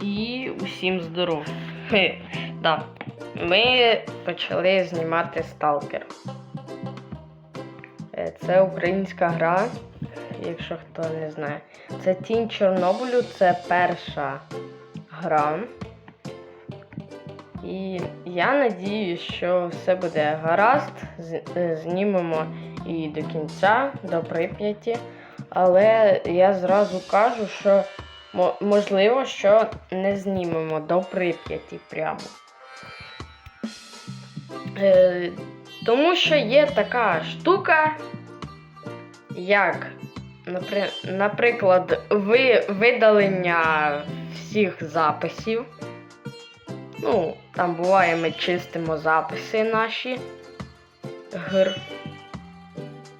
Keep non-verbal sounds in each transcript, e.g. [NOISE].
І усім здоров. Хе, да. Ми почали знімати Сталкер. Е, Це українська гра, якщо хто не знає. Це Тінь Чорнобилю, це перша гра. І я надію, що все буде гаразд. Е, Знімемо і до кінця, до Прип'яті. Але я зразу кажу, що можливо, що не знімемо до Прип'яті прямо. Е, тому що є така штука, як, наприклад, ви, видалення всіх записів. Ну, там буває, ми чистимо записи наші гр,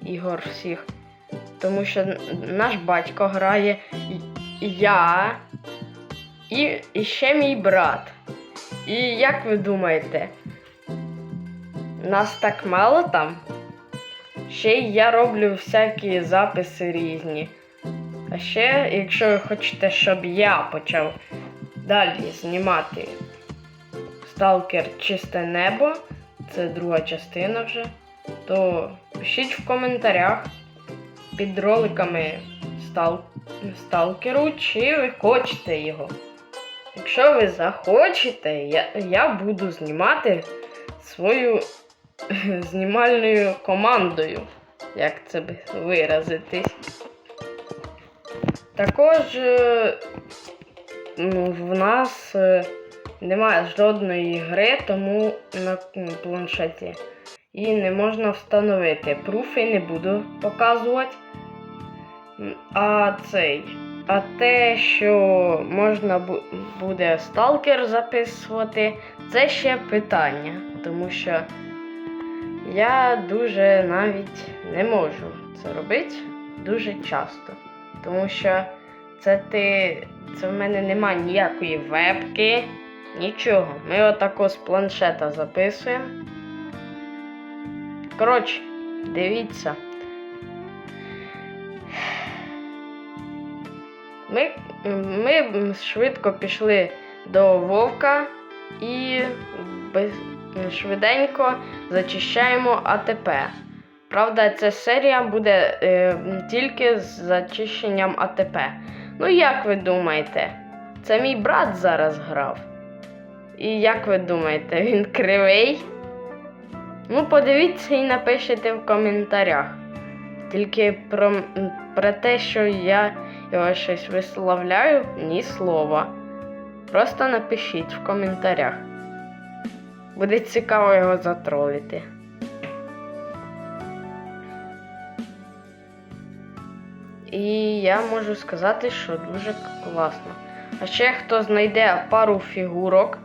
ігор всіх. Тому що наш батько грає, я і, і ще мій брат. І як ви думаєте, нас так мало там? Ще й я роблю всякі записи різні. А ще, якщо ви хочете, щоб я почав далі знімати Сталкер Чисте небо, це друга частина вже, то пишіть в коментарях під роликами стал... Сталкеру, чи ви хочете його. Якщо ви захочете, я, я буду знімати свою [LAUGHS] знімальною командою, як це виразитись. Також е, ну, в нас е, немає жодної гри, тому на планшеті. І не можна встановити. Пруфи не буду показувати. А цей. А те, що можна буде сталкер записувати, це ще питання. Тому що я дуже навіть не можу це робити дуже часто. Тому що це ти. Це в мене нема ніякої вебки, нічого. Ми отако з планшета записуємо. Коротше, дивіться. Ми, ми швидко пішли до вовка і без, швиденько зачищаємо АТП. Правда, ця серія буде е, тільки з зачищенням АТП. Ну, як ви думаєте, це мій брат зараз грав. І як ви думаєте, він кривий? Ну, подивіться і напишіть в коментарях. Тільки про, про те, що я його щось висловляю, ні слова. Просто напишіть в коментарях. Буде цікаво його затролити. І я можу сказати, що дуже класно. А ще хто знайде пару фігурок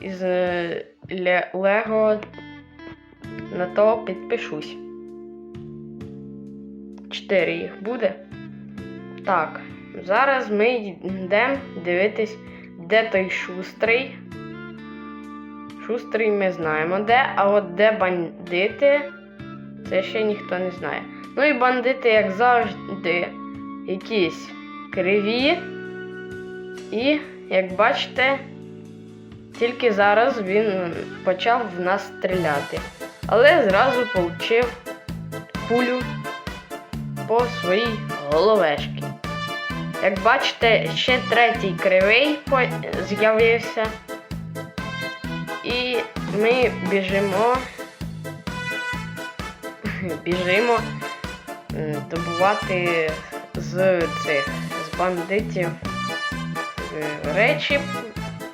із е, Лего, на то підпишусь. Чотири їх буде. Так, зараз ми йдемо дивитись, де той шустрий. Шустрий ми знаємо де, а от де бандити, це ще ніхто не знає. Ну і бандити, як завжди, якісь криві. І, як бачите, тільки зараз він почав в нас стріляти. Але зразу получив кулю по своїй головешці. Як бачите, ще третій кривий з'явився. І ми біжимо. [LAUGHS] Біжимо добувати з цих з бандитів е, речі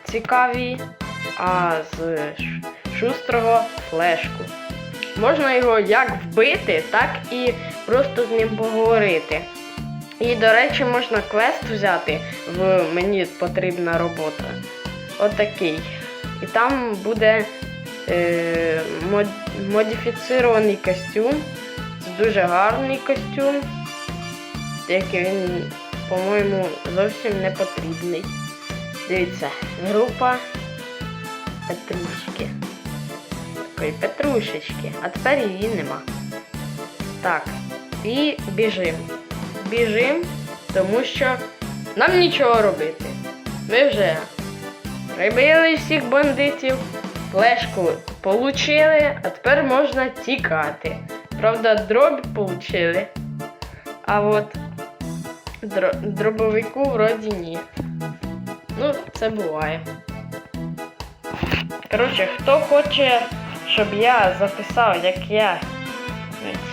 цікаві, а з шустрого флешку. Можна його як вбити, так і просто з ним поговорити. І, до речі, можна квест взяти в мені потрібна робота. Отакий. І там буде е, мод, модифіцирований костюм. Це дуже гарний костюм. Тільки він, по-моєму, зовсім не потрібний. Дивіться, група Петрушки. Такої Петрушечки. А тепер її нема. Так. І біжим. Біжим, тому що нам нічого робити. Ми вже прибили всіх бандитів, флешку получили, а тепер можна тікати. Правда, дробь получили. А от дро- дробовику вроді ні. Ну, це буває. Коротше, хто хоче, щоб я записав, як я,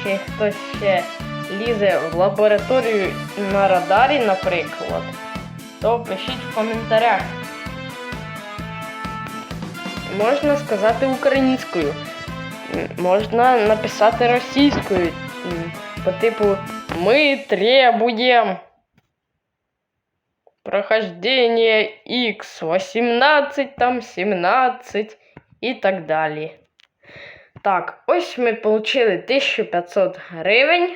чи хтось ще лізе в лабораторію на радарі, наприклад, то пишіть в коментарях. Можна сказати українською, можна написати російською, по типу Ми требуем прохождение X18, там 17 і так далі. Так, ось ми отримали 1500 гривень.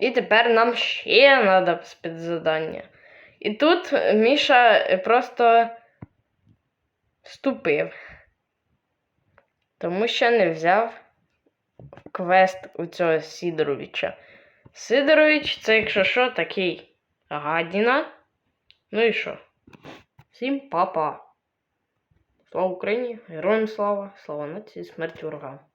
І тепер нам ще треба спецзадання. І тут Міша просто вступив. Тому що не взяв квест у цього Сидоровича. Сидорович, це, якщо що, такий гадіна. Ну і що? Всім па-па. Слава Україні! Героям слава! Слава нації, смерть ворогам!